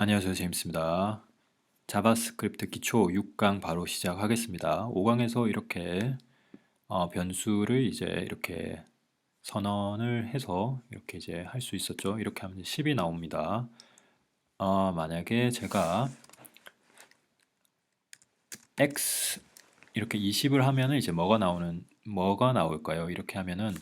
안녕하세요. 제임스입니다. 자바스크립트 기초 6강 바로 시작하겠습니다. 5강에서 이렇게 어, 변수를 이제 이렇게 선언을 해서 이렇게 이제 할 수 있었죠. 이렇게 하면 10이 나옵니다. 어, 만약에 제가 x 이렇게 20을 하면은 이제 뭐가 나오는 뭐가 나올까요? 이렇게 하면은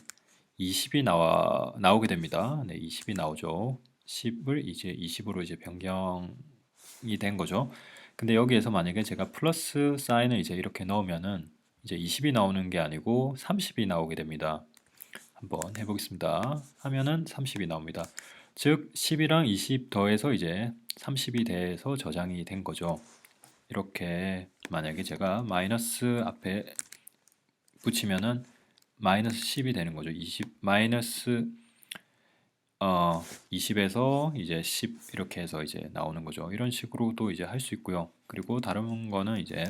20이 나와 나오게 됩니다. 네, 20이 나오죠. 10을 이제 20으로 이제 변경이 된 거죠. 근데 여기에서 만약에 제가 플러스 사인을 이제 이렇게 넣으면은 이제 20이 나오는 게 아니고 30이 나오게 됩니다. 한번 해보겠습니다. 하면은 30이 나옵니다. 즉 10이랑 20 더해서 이제 30이 돼서 저장이 된 거죠. 이렇게 만약에 제가 마이너스 앞에 붙이면은 마이너스 10이 되는 거죠. 20 마이너스 어 20에서 이제 10 이렇게 해서 이제 나오는 거죠. 이런 식으로도 이제 할 수 있고요. 그리고 다른 거는 이제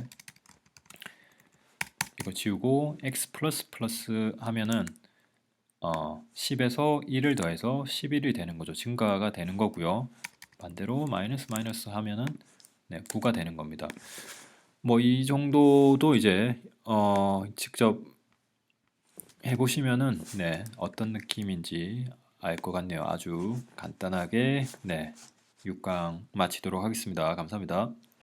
이거 지우고 x 플러스 플러스 하면은 어 10에서 1을 더해서 11이 되는 거죠. 증가가 되는 거고요. 반대로 마이너스 마이너스 하면은 네, 9가 되는 겁니다. 뭐 이 정도도 이제 어 직접 해보시면은 네 어떤 느낌인지 알 것 같네요. 아주 간단하게 네 6강 마치도록 하겠습니다. 감사합니다.